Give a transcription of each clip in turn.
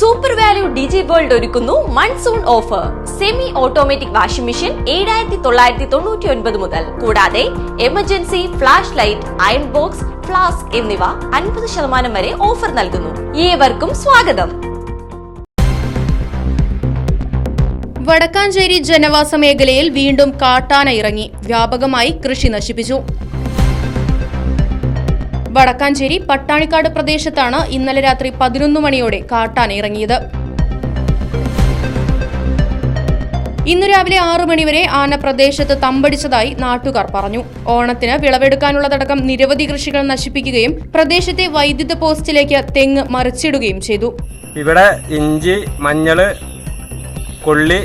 Super value ഡിജി world ഒരുക്കുന്നു monsoon offer semi automatic washing machine ഏഴായിരത്തി തൊള്ളായിരത്തി തൊണ്ണൂറ്റി ഒൻപത് മുതൽ. കൂടാതെ emergency flash light iron box flask എന്നിവ അൻപത് ശതമാനം വരെ ഓഫർ നൽകുന്നു. ഏവർക്കും സ്വാഗതം. വടക്കാഞ്ചേരി ജനവാസ മേഖലയിൽ വീണ്ടും കാട്ടാന ഇറങ്ങി. വ്യാപകമായി കൃഷി നശിപ്പിച്ചു. വടക്കാഞ്ചേരി പട്ടാണിക്കാട് പ്രദേശത്താണ് ഇന്നലെ രാത്രി പതിനൊന്ന് മണിയോടെ കാട്ടാന ഇറങ്ങിയത്. ഇന്നു രാവിലെ ആറു മണിവരെ ആന പ്രദേശത്ത് തമ്പടിച്ചതായി നാട്ടുകാർ പറഞ്ഞു. ഓണത്തിന് വിളവെടുക്കാനുള്ളതടക്കം നിരവധി കൃഷികൾ നശിപ്പിക്കുകയും പ്രദേശത്തെ വൈദ്യുത പോസ്റ്റിലേക്ക് തെങ്ങ് മറിച്ചിടുകയും ചെയ്തു. ഇവിടെ ഇഞ്ചി മഞ്ഞൾ കൊള്ളി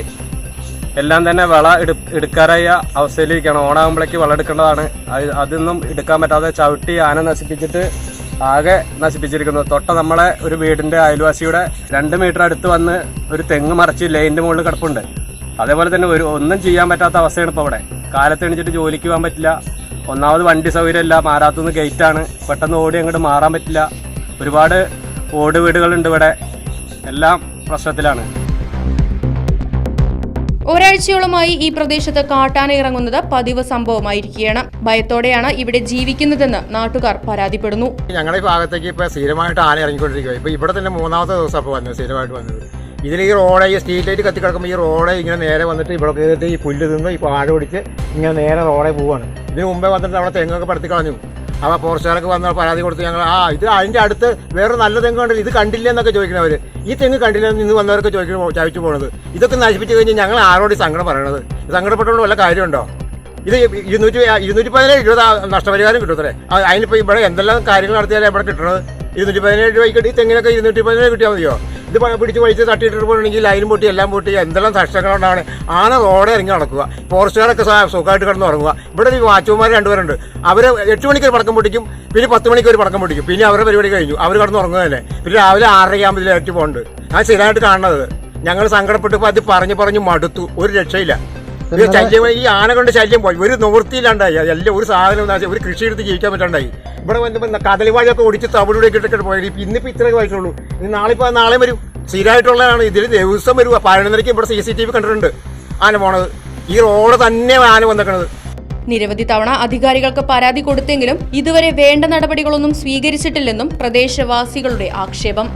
എല്ലാം തന്നെ വിള എടു എടുക്കാറായ അവസ്ഥയിലിരിക്കുകയാണ്. ഓണാകുമ്പോഴേക്ക് വിള എടുക്കേണ്ടതാണ്. അത് അതൊന്നും എടുക്കാൻ പറ്റാതെ ചവിട്ടി ആന നശിപ്പിച്ചിട്ട് ആകെ നശിപ്പിച്ചിരിക്കുന്നു. തൊട്ട നമ്മളെ ഒരു വീടിന്റെ അയൽവാസിയുടെ രണ്ട് മീറ്റർ അടുത്ത് വന്ന് ഒരു തെങ്ങ് മറിച്ച് ലൈന്റെ മുകളിൽ കിടപ്പുണ്ട്. അതേപോലെ തന്നെ ഒരു ഒന്നും ചെയ്യാൻ പറ്റാത്ത അവസ്ഥയാണ് ഇപ്പോൾ അവിടെ കാലത്ത് എണീച്ചിട്ട് ജോലിക്ക് പോകാൻ പറ്റില്ല. ഒന്നാമത് വണ്ടി സൗകര്യമില്ല മാറാത്തുനിന്ന് ഗേറ്റാണ് പെട്ടെന്ന് ഓടി അങ്ങോട്ട് മാറാൻ പറ്റില്ല. ഒരുപാട് ഓട് വീടുകളുണ്ട് ഇവിടെ. എല്ലാം പ്രശ്നത്തിലാണ്. ഒരാഴ്ചയോളമായി ഈ പ്രദേശത്ത് കാട്ടാന ഇറങ്ങുന്നത് പതിവ് സംഭവമായിരിക്കുകയാണ്. ഭയത്തോടെയാണ് ഇവിടെ ജീവിക്കുന്നതെന്ന് നാട്ടുകാർ പരാതിപ്പെടുന്നു. ഞങ്ങളുടെ ഭാഗത്തേക്ക് ഇപ്പൊ സ്ഥിരമായിട്ട് ആന ഇറങ്ങിക്കൊണ്ടിരിക്കുക ഇപ്പൊ ഇവിടെ തന്നെ മൂന്നാമത്തെ ദിവസം അപ്പോൾ വന്നത് സ്ഥിരമായിട്ട് വന്നത്. ഇതിൽ ഈ റോഡ് ഈ സ്ട്രീറ്റ് ലൈറ്റ് കത്തി കിടക്കുമ്പോൾ ഈ റോഡ് ഇങ്ങനെ നേരെ വന്നിട്ട് ഇവിടെ കയറിയിട്ട് ഈ പുല്ല് തിന്ന് ഈ പാഴ പിടിച്ച് ഇങ്ങനെ നേരെ റോഡേ പോവാണ്. ഇതിന് മുമ്പേ വന്നിട്ട് അവിടെ തെങ്ങൊക്കെ പടുത്തി കളഞ്ഞു. അപ്പോൾ ഫോറസ്റ്റുകാരൊക്കെ വന്ന പരാതി കൊടുത്ത് ഞങ്ങൾ ആ ഇത് അതിന്റെ അടുത്ത് വേറെ നല്ല തെങ്ങ് കണ്ടില്ല? ഇത് കണ്ടില്ല? എന്നൊക്കെ ചോദിക്കുന്നവർ ഈ തെങ്ങ് കണ്ടില്ല ഇന്ന് വന്നവരൊക്കെ ചോദിക്കുന്നു ചവിച്ചു പോണത്. ഇതൊക്കെ നശിപ്പിച്ച് കഴിഞ്ഞാൽ ഞങ്ങൾ ആരോട് ഈ സങ്കടം പറയണത്? സങ്കടപ്പെട്ടുകൊണ്ട് വല്ല കാര്യമുണ്ടോ? ഇത് ഇരുന്നൂറ്റി ഇരുന്നൂറ്റി പതിനേഴ് രൂപ നഷ്ടപരിഹാരം കിട്ടൂത്രേ അതിനിപ്പോൾ അതിനിപ്പോ ഇവിടെ എന്തെല്ലാം കാര്യങ്ങൾ നടത്തിയാലേ ഇവിടെ കിട്ടണത്? ഇരുന്നൂറ്റി പതിനേഴ് രൂപ കിട്ടി തെങ്ങിനൊക്കെ ഇരുന്നൂറ്റി പതിനേഴ് കിട്ടിയാൽ മതിയോ? ഇത് പിടിച്ച് വലിച്ച് തട്ടിയിട്ട് പോകണമെങ്കിൽ ലൈനും പൊട്ടി എല്ലാം പൊട്ടി എന്തെല്ലാം നഷ്ടങ്ങളുണ്ടാണ്. ആന റോഡ് ഇറങ്ങി നടക്കുക. ഫോറസ്റ്റുകാരൊക്കെ സുഖമായിട്ട് കിടന്ന് ഉറങ്ങുക. ഇവിടെ ഒരു വാച്ചുമാർ രണ്ടുപേരുണ്ട്. അവർ എട്ട് മണിക്ക് ഒരു പടക്കം പൊട്ടിക്കും പിന്നെ പത്ത് മണിക്ക് ഒരു പടക്കം പൊട്ടിക്കും. പിന്നെ അവരുടെ പരിപാടി കഴിഞ്ഞു. അവർ കിടന്ന് ഉറങ്ങുക തന്നെ. പിന്നെ രാവിലെ ആറരയ്ക്കാകുമ്പോൾ ഏറ്റു പോകുന്നുണ്ട് ഞാൻ സ്ഥിരമായിട്ട് കാണുന്നത് ഞങ്ങൾ സങ്കടപ്പെട്ടപ്പോൾ അത് പറഞ്ഞു പറഞ്ഞു മടുത്തു. ഒരു രക്ഷയില്ല. ഇത് ശല്യം ഈ ആന കൊണ്ട് ശല്യം പോയി. ഒരു നിവൃത്തിയില്ലാണ്ടായി. എല്ലാം ഒരു സാധനം ഒരു കൃഷി എടുത്ത് ജീവിക്കാൻ പറ്റാണ്ടായി. ഇവിടെ വന്നപ്പോൾ കദളിവാഴൊക്കെ ഓടിച്ച് തവിടൂടെ ഇട്ടിട്ട് പോയി. ഇന്നിപ്പോൾ ഇത്രയൊക്കെ വായിച്ചുള്ളൂ ഇനി നാളെ ഇപ്പോൾ നാളെ വരും. സ്ഥിരമായിട്ടുള്ളതാണ്. ഇതിൽ ദിവസം വരും. പതിനൊന്നരയ്ക്ക് ഇവിടെ സി സി ടി വി കണ്ടിട്ടുണ്ട്. ആന പോണത്. ഈ റോഡ് തന്നെ ആന വന്നേക്കണത്. നിരവധി തവണ അധികാരികൾക്ക് പരാതി കൊടുത്തെങ്കിലും ഇതുവരെ വേണ്ട നടപടികളൊന്നും സ്വീകരിച്ചിട്ടില്ലെന്നും പ്രദേശവാസികളുടെ ആക്ഷേപം.